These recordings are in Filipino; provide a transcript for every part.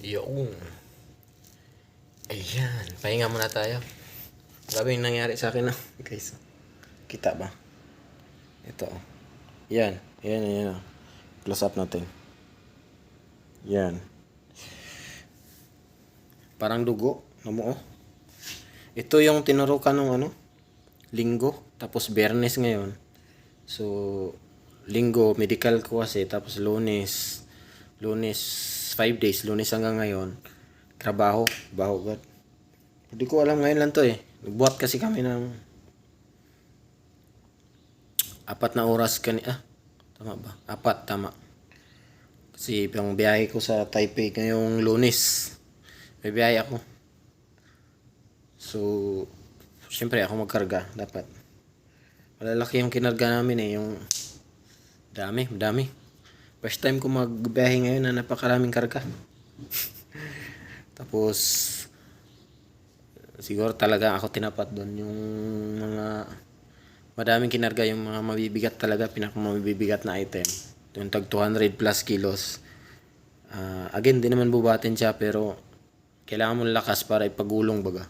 Yung. Ayan. Pahinga muna tayo. Grabe yung nangyari sa akin na. Guys. Kita ba? Ito. oh. Yan. Yan, yan. oh. Close up natin. Yan. Parang dugo. Namuo. Ito yung tinurukan ng ano? Linggo. Tapos Bernes ngayon. So, linggo, medical ko kasi. Tapos lunes. Lunes, 5 days. Lunes hanggang ngayon. Trabaho. Baho God. Hindi ko alam ngayon lang to eh. Nagbuhat kasi kami ng apat na oras kani ah tama ba apat tama kasi yung biyahe ko sa Taipei ngayong lunes may biyahe ako so syempre ako magkarga dapat malalaki yung kinarga namin eh yung dami dami first time ko magbiyahe ngayon na napakaraming karga. Tapos siguro talaga ako tinapat doon yung mga madaming kinarga yung mga mabibigat talaga pinakamabibigat na item. Yung tag 200 plus kilos. Ah, again di naman bubatin siya pero kailangan mo lakas para ipagulong baga.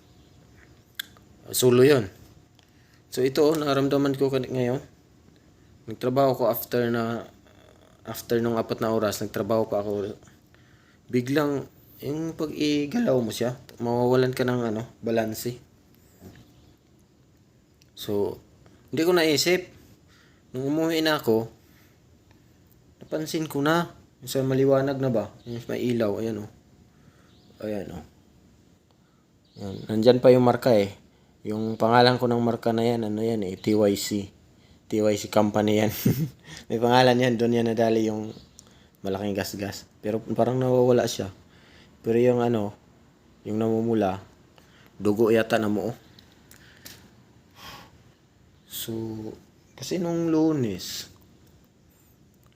Solo yon so ito oh, naramdaman ko ngayon. Nagtrabaho ko after na after nung apat na oras nagtrabaho pa ako biglang yung pag igalaw mo siya mawawalan ka ng ano balanse So, hindi ko naisip. Nung umuwi na ako, napansin ko na. Sa maliwanag na ba? May ilaw. Ayan o. Ayan o. Yan. Nandyan pa yung marka eh. Yung pangalan ko ng marka na yan, ano yan eh, TYC. TYC company yan. may pangalan yan. Doon yan nadali yung malaking gas-gas. Pero parang nawawala siya. Pero yung ano, yung namumula, dugo yata na mo. So, kasi nung lunes,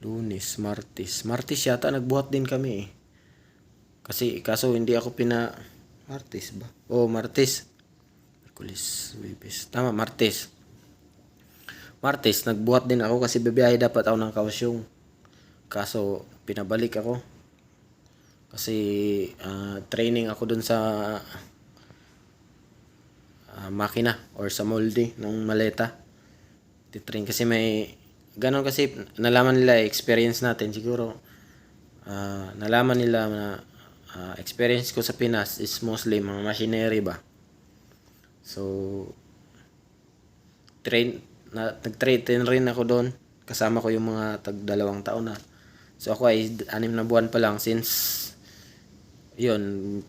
lunes, martis, martis yata nagbuhat din kami eh. Kasi, kaso hindi ako pina, martis ba? Oh, martis. Merkulis, Webes. Tama, martis. Martis, nagbuhat din ako kasi bibiyahe dapat ako ng kausyong. Kaso, pinabalik ako. Kasi, ah, training ako dun sa ah, makina or sa molde ng maleta. Titrain kasi may ganon kasi nalaman nila experience natin siguro ah, nalaman nila na ah, experience ko sa Pinas is mostly mga machinery ba. So train na nag-train rin ako doon. Kasama ko yung mga tag dalawang taon na. So ako ay anim na buwan pa lang since yun,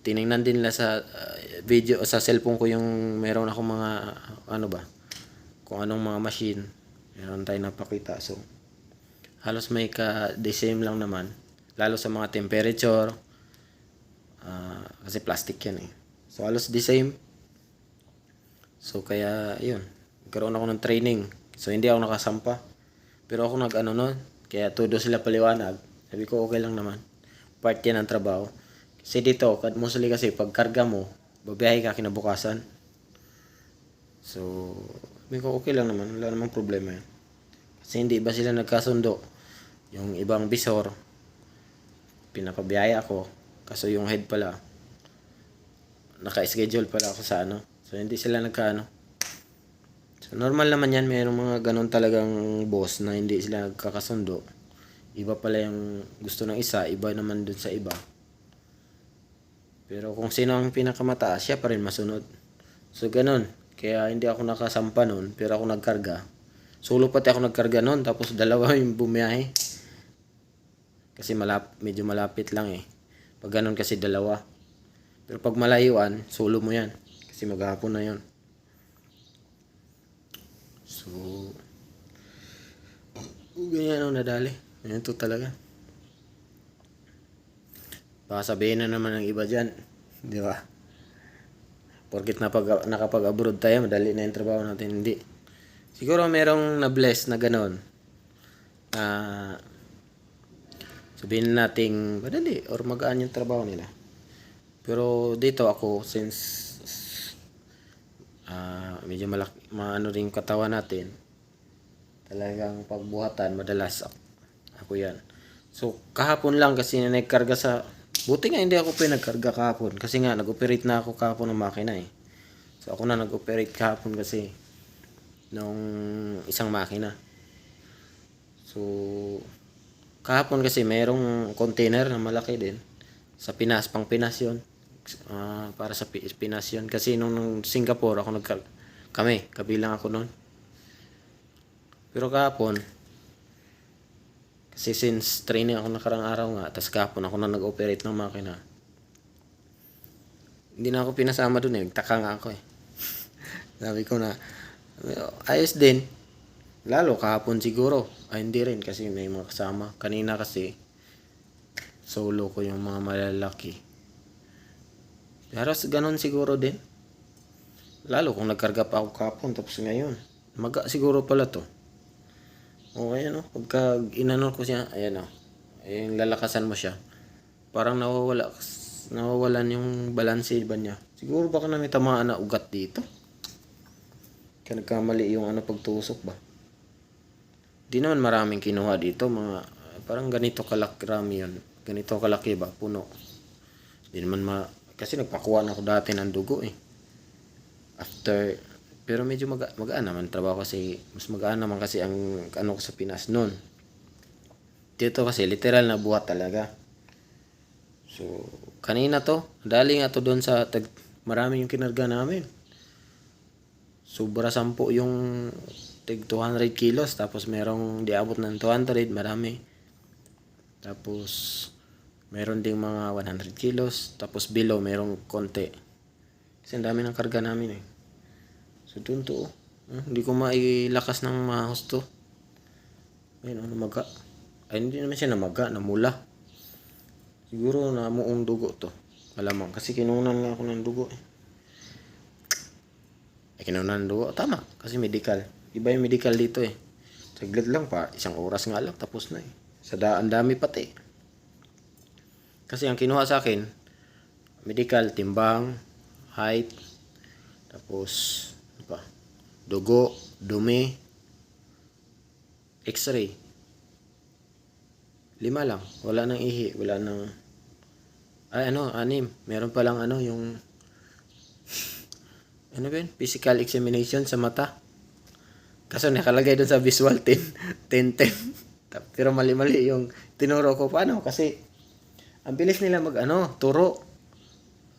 tiningnan din nila sa uh, video sa cellphone ko yung meron ako mga ano ba kung anong mga machine. Meron tayong napakita. So halos may ka the same lang naman. Lalo sa mga temperature. Ah, kasi plastic yan eh. So halos the same. So kaya yun nagkaroon ako ng training so hindi ako nakasampa pero ako nag ano nun kaya todo sila paliwanag sabi ko okay lang naman part yan ng trabaho kasi dito, mostly kasi pag karga mo, babiyahe ka kinabukasan. So, sabi ko okay lang naman, wala namang problema yan. Kasi hindi ba sila nagkasundo? Yung ibang bisor, pinapabiyaya ako. Kaso yung head pala, naka-schedule pala ako sa ano. So, hindi sila nagkaano. So, normal naman yan, mayroong mga ganun talagang boss na hindi sila nagkakasundo. Iba pala yung gusto ng isa, iba naman dun sa iba. Pero kung sino ang pinakamataas, siya pa rin masunod. So, ganun. Kaya hindi ako nakasampa nun, pero ako nagkarga. Solo pati ako nagkarga nun, tapos dalawa yung bumiyahe. Kasi malap, medyo malapit lang eh. Pag ganun kasi dalawa. Pero pag malayuan, solo mo yan. Kasi maghapon na yon. So, ganyan ako nadali. Ganyan to talaga. Baka sabihin na naman ng iba dyan. Di ba? Porkit napag, nakapag-abroad tayo, madali na yung trabaho natin. Hindi. Siguro merong na-bless na ganon. Ah, sabihin nating madali or magaan yung trabaho nila. Pero dito ako, since ah medyo malaki, maano rin yung katawan natin, talagang pagbuhatan, madalas ako, ako yan. So, kahapon lang kasi na nagkarga sa Buti nga hindi ako pinagkarga kahapon kasi nga nag-operate na ako kahapon ng makina eh. So ako na nag-operate kahapon kasi nung isang makina. So kahapon kasi mayroong container na malaki din sa Pinas, pang Pinas yun. Ah, para sa Pi- Pinas yun. Kasi nung, nung Singapore ako nagka kami, kabilang ako noon. Pero kahapon, kasi since training ako nakarang araw nga, tas kahapon ako na nag-operate ng makina. Hindi na ako pinasama dun eh. Nagtaka nga ako eh. Sabi ko na, ayos din. Lalo kahapon siguro. Ay hindi rin kasi may mga kasama. Kanina kasi, solo ko yung mga malalaki. Pero s- ganun siguro din. Lalo kung nagkarga pa ako kahapon tapos ngayon. Maga siguro pala to. Okay, ano? Pagka inano ko siya, ayan o. Ayun, lalakasan mo siya. Parang nawawala, nawawalan yung balanse ba niya. Siguro baka na may tamaan na ugat dito. Kaya nagkamali yung ano pagtusok ba. Di naman maraming kinuha dito, mga parang ganito kalaki rami yun. Ganito kalaki ba, puno. Di naman ma... Kasi nagpakuha na ako dati ng dugo eh. After... Pero medyo maga, magaan naman trabaho kasi mas magaan naman kasi ang ano ko sa Pinas noon. Dito kasi literal na buhat talaga. So, kanina to, dali nga to doon sa tag, marami yung kinarga namin. Sobra sampo yung tig 200 kilos tapos merong di abot ng 200 marami tapos meron ding mga 100 kilos tapos below merong konti. Kasi dami ng karga namin eh. So dun to. Hmm, hindi ko mailakas ng mahos to ayun oh, namaga. Ay hindi naman siya namaga namula. Siguro namuong dugo to. Malamang kasi kinunan nga ako ng dugo eh. Ay kinunan ng dugo. Tama kasi medical. Iba yung medical dito eh. Saglit lang pa isang oras nga lang tapos na eh. Sa daan dami pati kasi ang kinuha sa akin medical timbang height tapos ano pa dugo dumi x-ray lima lang wala nang ihi wala nang ay ano anim meron pa lang ano yung ano ba yun? Physical examination sa mata. Kaso nakalagay doon sa visual 10, 10, 10. Ta- Pero mali-mali yung tinuro ko paano kasi ang bilis nila mag ano, turo.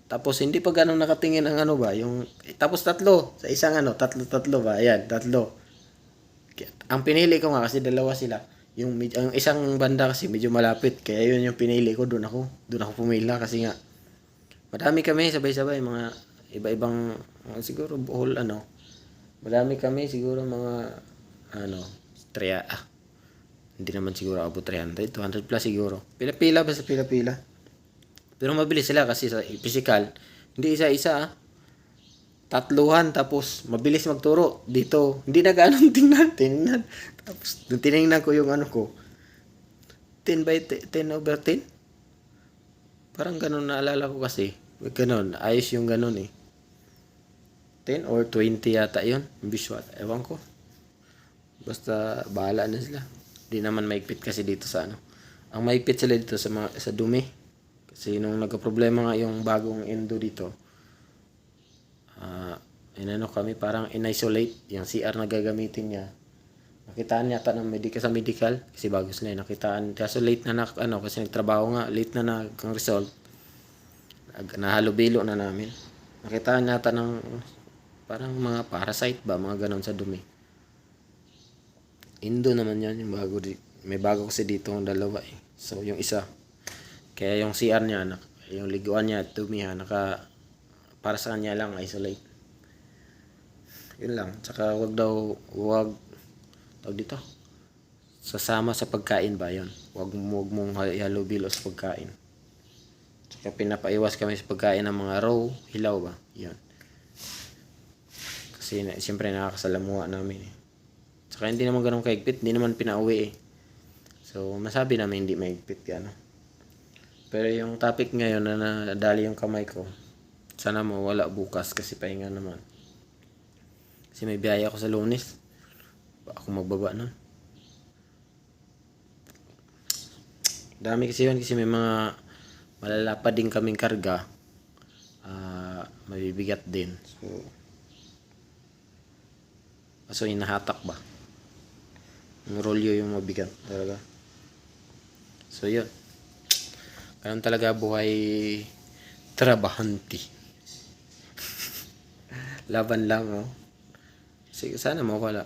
Tapos hindi pa ganun nakatingin ang ano ba, yung eh, tapos tatlo sa isang ano, tatlo tatlo ba? Ayan, tatlo. Ang pinili ko nga kasi dalawa sila. Yung, ang isang banda kasi medyo malapit, kaya yun yung pinili ko, doon ako, doon ako pumila kasi nga Madami kami sabay-sabay mga iba-ibang siguro buhol ano. Madami kami siguro mga ano, treya ah. Hindi naman siguro abot 300, 200 plus siguro. Pila-pila basta pila-pila. Pero mabilis sila kasi sa physical, hindi isa-isa ah. Tatluhan tapos mabilis magturo dito. Hindi na gaano tingnan, tingnan. Tapos nung tiningnan ko yung ano ko. 10 by 10, 10 over 10. Parang ganun naalala ko kasi. Ganun, ayos yung ganun eh. 10 or 20 yata yun, visual. Ewan ko. Basta bahala na sila. Di naman maigpit kasi dito sa ano. Ang maigpit sila dito sa mga, sa dumi. Kasi nung nagka-problema nga yung bagong endo dito, ah inano kami parang in-isolate yung CR na gagamitin niya. Nakitaan yata ng medical sa medical kasi bago sila eh, nakitaan. Kaso late na na ano kasi nagtrabaho nga, late na na ang result. Nahalubilo na namin. Nakitaan yata ng parang mga parasite ba, mga ganon sa dumi. Indo naman yan, yung bago may bago kasi dito ang dalawa eh. So yung isa, kaya yung CR niya, nak, yung liguan niya, dumi ha, naka, para sa kanya lang, isolate. Yun lang. Tsaka wag daw, wag, tawag dito, sasama sa pagkain ba yun? Wag, wag mong halubilo sa pagkain. Tsaka pinapaiwas kami sa pagkain ng mga raw, hilaw ba? Yun. Kasi na, siyempre nakakasalamuha namin eh. Tsaka hindi naman ganun kaigpit, hindi naman pinauwi eh. So, masabi namin hindi maigpit ka, no? Pero yung topic ngayon na nadali yung kamay ko, sana mo wala bukas kasi pahinga naman. Kasi may biyaya ako sa lunes. Ba ako magbaba nun. Dami kasi yun kasi may mga malalapad din kaming karga, ah, mabibigat din. So, kaso inahatak ba? Rolyo yung mabigat talaga. So, yun. Ganun talaga buhay trabahante. Laban lang, oh. Sige, sana mawala.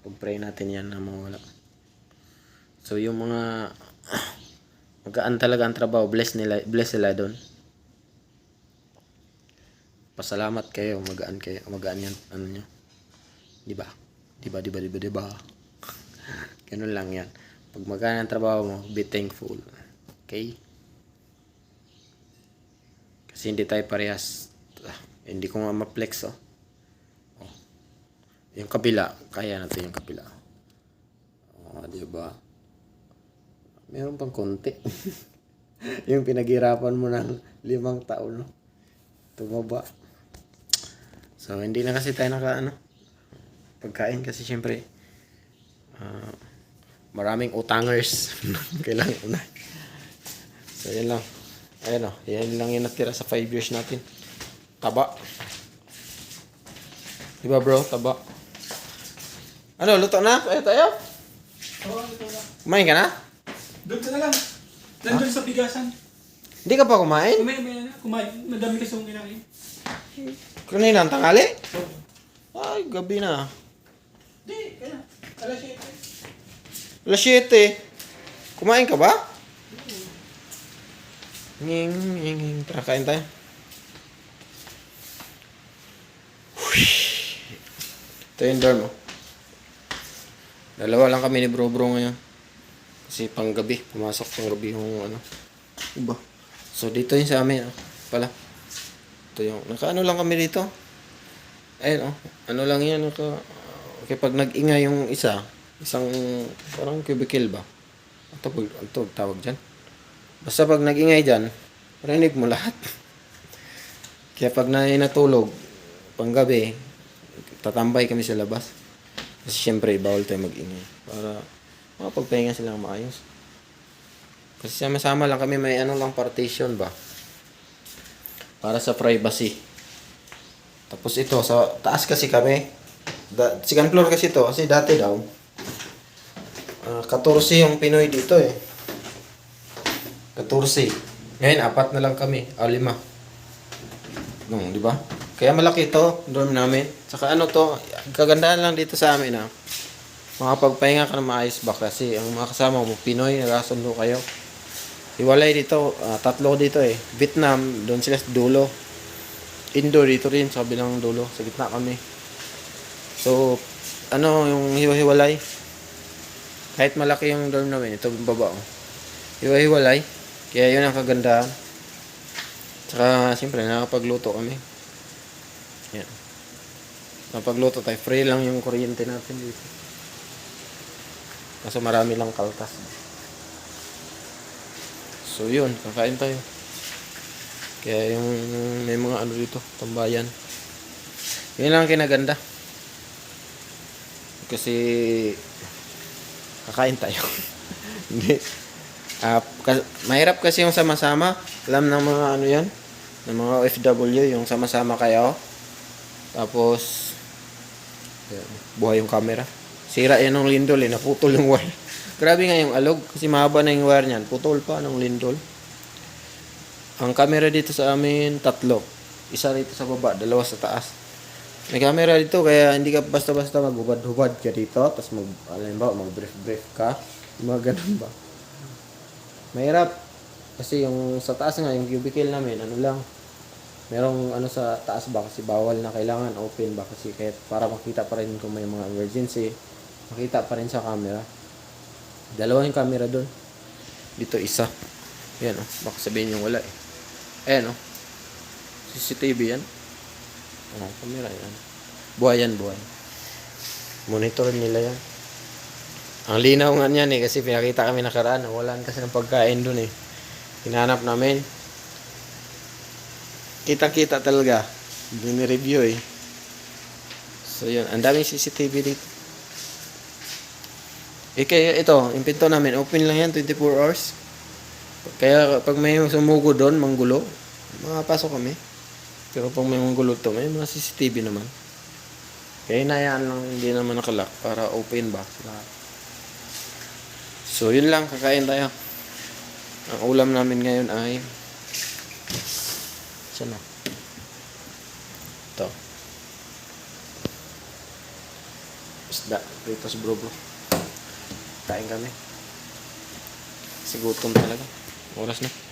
Pag-pray natin yan na mawala. So, yung mga magaan talaga ang trabaho, bless nila, bless sila doon. Pasalamat kayo, magaan kayo, magaan yan, ano nyo. Di ba? Di ba, di ba, ba? Ganun lang yan. Pag magaan ang trabaho mo, be thankful. Okay? Kasi hindi tayo parehas. Ah, hindi ko nga ma-flex, oh. oh. Yung kabila, kaya natin yung kabila. Oh, di ba? Meron pang konti. yung pinaghirapan mo ng limang taon, no? Tumaba. So, hindi na kasi tayo naka, ano, pagkain kasi syempre, ah, maraming utangers. Kailangan una. So, yan lang. Ayan o, yan lang yung natira sa 5 years natin. Taba. Diba bro, taba. Ano, luto na? Tayo tayo? Oo, na. Kumain ka na? Doon ka na lang. Nandun sa bigasan. Hindi ka pa kumain? Kumain, kumain na. Kumain. Madami kasi yung kinain. Kanina ang tangali? Ay, gabi na. Di, kaya. Alas 7. Alas 7. Kumain ka ba? Nging, nging, nging. Tara, kain tayo. Ito yung dorm, oh. Dalawa lang kami ni bro bro ngayon. Kasi pang gabi, pumasok pang gabi yung ano. Iba. So dito yung sa amin, oh. Pala. Ito yung, nakaano lang kami dito. Ayun, oh. Ano lang yan, naka, okay, pag nag-ingay yung isa, isang, parang cubicle ba? Ito, ito, tawag dyan. Basta pag nag-ingay dyan, rinig mo lahat. Kaya pag na natulog, panggabi, tatambay kami sa labas. Kasi syempre, bawal tayo mag-ingay. Para makapagpahinga sila ng maayos. Kasi sama-sama lang kami, may ano lang partition ba? Para sa privacy. Tapos ito, sa taas kasi kami. Da, second floor kasi to kasi dati daw, ah 14 yung Pinoy dito eh. 14. Ngayon, apat na lang kami. O, lima. Nung, di ba? Kaya malaki to, dorm namin. Saka ano to, kagandahan lang dito sa amin ah. Makapagpahinga ka na maayos ba kasi ang mga kasama mo, Pinoy, nagkasundo kayo. Hiwalay dito, ah, tatlo dito eh. Vietnam, doon sila dulo. Indo dito rin, sa bilang dulo. Sa gitna kami. So, ano yung hiwa-hiwalay? Kahit malaki yung dorm namin, ito baba oh. Hiwa-hiwalay. Kaya yun ang kagandahan. Tsaka, siyempre, nakapagluto kami. Yan. Nakapagluto tayo. Free lang yung kuryente natin dito. Kaso marami lang kaltas. So yun, kakain tayo. Kaya yung may mga ano dito, tambayan. Yun lang ang kinaganda. Kasi kakain tayo. Hindi. Ah, ka- mahirap kasi yung sama-sama. Alam ng mga ano yan, ng mga OFW, yung sama-sama kayo. Tapos, yan, buhay yung camera. Sira yan ng lindol eh, naputol yung wire. Grabe nga yung alog, kasi mahaba na yung wire niyan. Putol pa ng lindol. Ang camera dito sa amin, tatlo. Isa rito sa baba, dalawa sa taas. May camera dito, kaya hindi ka basta-basta maghubad-hubad ka dito. Tapos mag, alam ba, mag-brief-brief ka. Mga ganun ba. Mahirap. Kasi yung sa taas nga, yung cubicle namin, ano lang. Merong ano sa taas ba kasi bawal na kailangan open ba kasi kahit para makita pa rin kung may mga emergency makita pa rin sa camera dalawa yung camera doon dito isa yan oh baka sabihin yung wala eh ayan oh CCTV yan oh camera yan buhay yan monitor nila yan ang linaw nga niyan eh kasi pinakita kami nakaraan walan kasi ng pagkain doon eh hinanap namin kitang-kita talaga. Dini-review eh. So yun, ang daming CCTV dito. Eh kaya ito, yung pinto namin, open lang yan 24 hours. Kaya pag may sumugo doon, manggulo, makapasok kami. Pero pag may manggulo to, may mga CCTV naman. Kaya inayaan lang, hindi naman nakalock para open ba. Lahat. So, yun lang, kakain tayo. Ang ulam namin ngayon ay... Saan na? Ito. Isda. Pritos bro bro. Kain kami. Kasi talaga. Oras na.